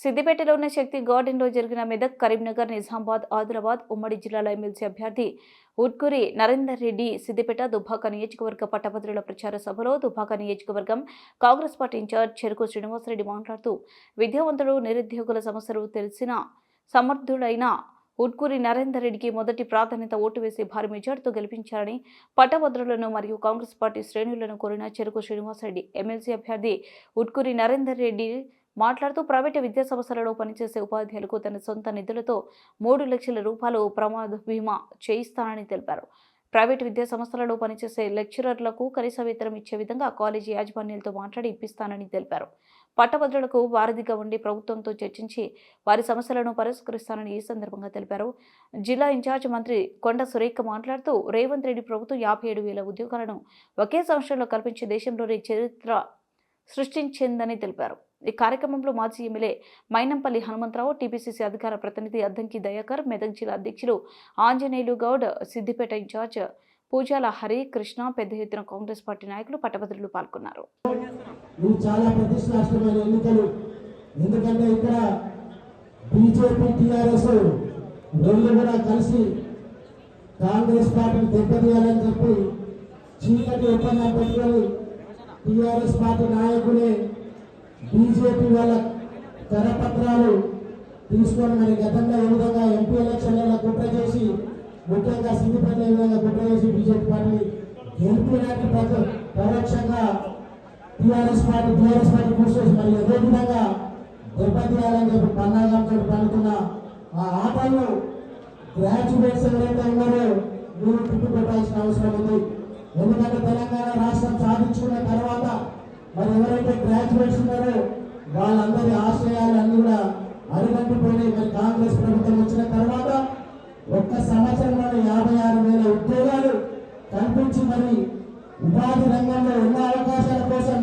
సిద్దిపేటలోని శక్తి గార్డెన్లో జరిగిన మెదక్ కరీంనగర్ నిజామాబాద్ ఆదిలాబాద్ ఉమ్మడి జిల్లాల ఎమ్మెల్సీ అభ్యర్థి ఉట్కూరి నరేందర్ రెడ్డి సిద్దిపేట దుబ్బాక నియోజకవర్గ పట్టభద్రుల ప్రచార సభలో దుబ్బాక నియోజకవర్గం కాంగ్రెస్ పార్టీ ఇన్ఛార్జ్ చెరుకు శ్రీనివాసరెడ్డి మాట్లాడుతూ విద్యావంతుడు నిరుద్యోగుల సమస్యలు తెలిసిన సమర్థుడైన ఉట్కూరి నరేందర్ రెడ్డికి మొదటి ప్రాధాన్యత ఓటు వేసి భారీ మెజార్టీతో గెలిపించారని పట్టభద్రులను మరియు కాంగ్రెస్ పార్టీ శ్రేణులను కోరిన చెరుకు శ్రీనివాసరెడ్డి ఎమ్మెల్సీ అభ్యర్థి ఉట్కూరి నరేందర్ రెడ్డి మాట్లాడుతూ ప్రైవేటు విద్యా సంస్థలలో పనిచేసే ఉపాధ్యాయులకు తన సొంత నిధులతో మూడు లక్షల రూపాయలు ప్రమాద బీమా చేయిస్తానని తెలిపారు. ప్రైవేటు విద్యా సంస్థలలో పనిచేసే లెక్చరర్లకు కనీస వేతనం ఇచ్చే విధంగా కాలేజీ యాజమాన్యాలతో మాట్లాడి ఇప్పిస్తానని తెలిపారు. పట్టభద్రులకు వారధిగా ఉండి ప్రభుత్వంతో చర్చించి వారి సమస్యలను పరిష్కరిస్తానని ఈ సందర్భంగా తెలిపారు. జిల్లా ఇన్ఛార్జ్ మంత్రి కొండ సురేఖ మాట్లాడుతూ రేవంత్ రెడ్డి ప్రభుత్వం యాభై ఏడు వేల ఉద్యోగాలను ఒకే సంవత్సరంలో కల్పించి దేశంలోని చరిత్ర సృష్టించిందని తెలిపారు. ఈ కార్యక్రమంలో మాజీ ఎమ్మెల్యే మైనంపల్లి హనుమంతరావు టీపీసీసీ అధికార ప్రతినిధి అద్దంకి దయాకర్ మెదక్ జిల్లా అధ్యక్షులు ఆంజనేయులు గౌడ్ సిద్దిపేట ఇన్ఛార్జ్ పూజాల హరి కృష్ణ పెద్ద ఎత్తున కాంగ్రెస్ పార్టీ నాయకులు పట్టభద్రులు పాల్గొన్నారు. ఎందుకంటే ఇక్కడ బీజేపీ టీఆర్ఎస్ రెండు కూడా కలిసి కాంగ్రెస్ పార్టీని దెబ్బతీయాలని చెప్పి చీకటి ఒప్పందం పెట్టుకొని టీఆర్ఎస్ పార్టీ నాయకులే బీజేపీ వాళ్ళ కరపత్రాలు తీసుకొని మరి గతంలో ఏ విధంగా ఎంపీ ఎలక్షన్లలో కుట్ర చేసి ముఖ్యంగా సింగిపల్లి ఏ విధంగా కుట్ర చేసి బీజేపీ పార్టీ గెలిపినట్టు ప్రతి పరోక్షంగా టీఆర్ఎస్ పార్టీ టీఆర్ఎస్ పార్టీ కూర్చోసి మరి అదే విధంగా దెబ్బతీయాలని చెప్పి పన్నాగంతో పండుతున్న ఆ ఆటలను గ్రాడ్యుయేట్స్ ఎవరైతే ఉన్నారో మీరు తిప్పి పెట్టాల్సిన అవసరం ఉంది. ఎందుకంటే తెలంగాణ రాష్ట్రం సాధించుకున్న తర్వాత మరి ఎవరైతే గ్రాడ్యుయేట్స్ ఉన్నారో వాళ్ళందరి ఆశయాలు అన్ని కూడా అడుగంటిపోయినాయి మరి కాంగ్రెస్ ప్రభుత్వం వచ్చిన తర్వాత ఒక్క సంవత్సరంలో యాభై ఆరు వేల ఉద్యోగాలు కల్పించి మరి ఉపాధి రంగంలో ఉన్న అవకాశాల కోసం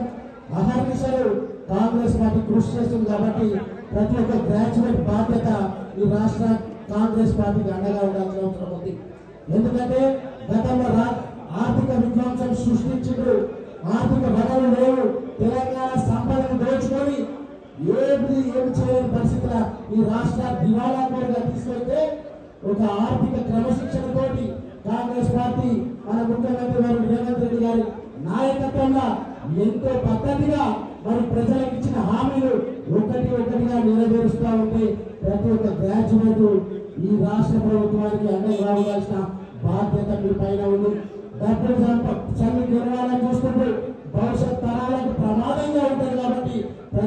అహర్నిశలు కాంగ్రెస్ పార్టీ కృషి చేస్తుంది కాబట్టి ప్రతి ఒక్క గ్రాడ్యుయేట్ బాధ్యత ఈ రాష్ట్ర కాంగ్రెస్ పార్టీకి అండగా ఉండాల్సిన అవసరం ఉంది. ఎందుకంటే గతంలో రా ఆర్థిక విధ్వంసం సృష్టించిండ్రు ఏది చేయని పరిస్థితుల ఈ రాష్ట్ర దివాలా కోరుగా తీసుకెళ్తే ఒక ఆర్థిక క్రమశిక్షణతోటి కాంగ్రెస్ పార్టీ మన ముఖ్యమంత్రి గారు రేవంత్ రెడ్డి గారి నాయకత్వంలో ఎంతో పద్ధతిగా మరి ప్రజలకు ఇచ్చిన హామీలు ఒకటి ఒకటిగా నెరవేరుస్తూ ఉంటే ప్రతి ఒక్క గ్రాడ్యుయేట్ ఈ రాష్ట్ర ప్రభుత్వానికి అండగా రావాల్సిన బాధ్యత మీ పైన ఉంది. డబ్బులు